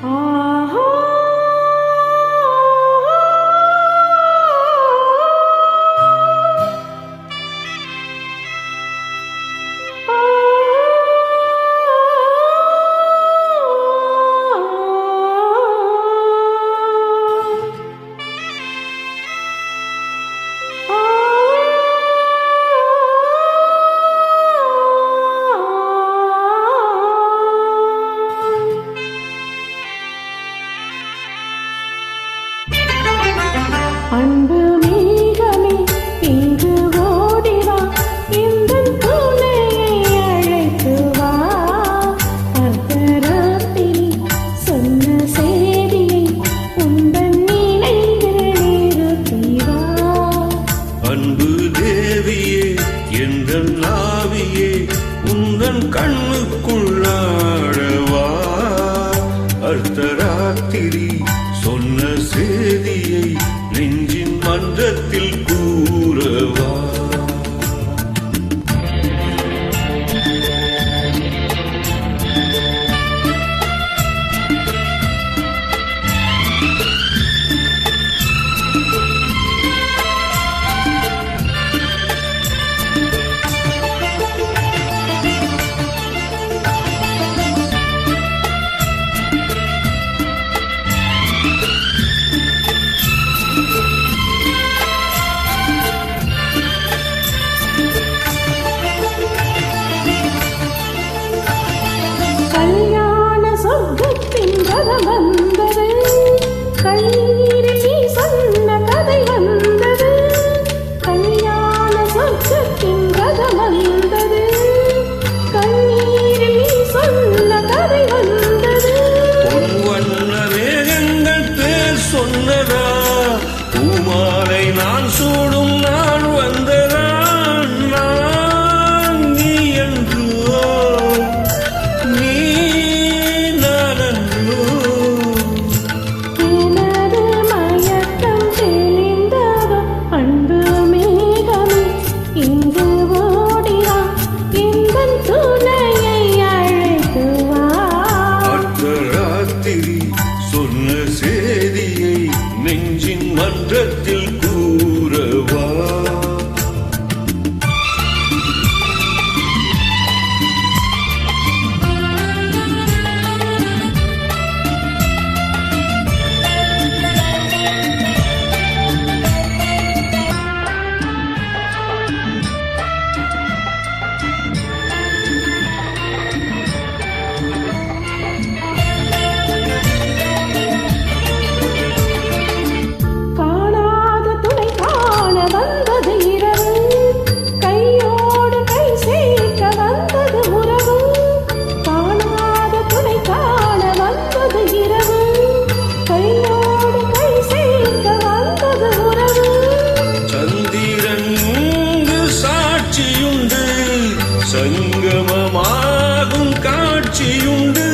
Oh. அன்பு மேகமே இங்கு ஓடிவா இந்த துணையை அழைத்து வா. அர்த்தராத்திரி சொன்ன செய்தியை உந்தன் நினைந்திருத்தீவா அன்பு தேவியே எங்கள் நாவியே உந்தன் கண்ணுக்குள்ளாடவா அர்த்தராத்திரி மந்த நெஞ்சின் மன்றத்தில் சங்கமமாகும் காட்சியுண்டு.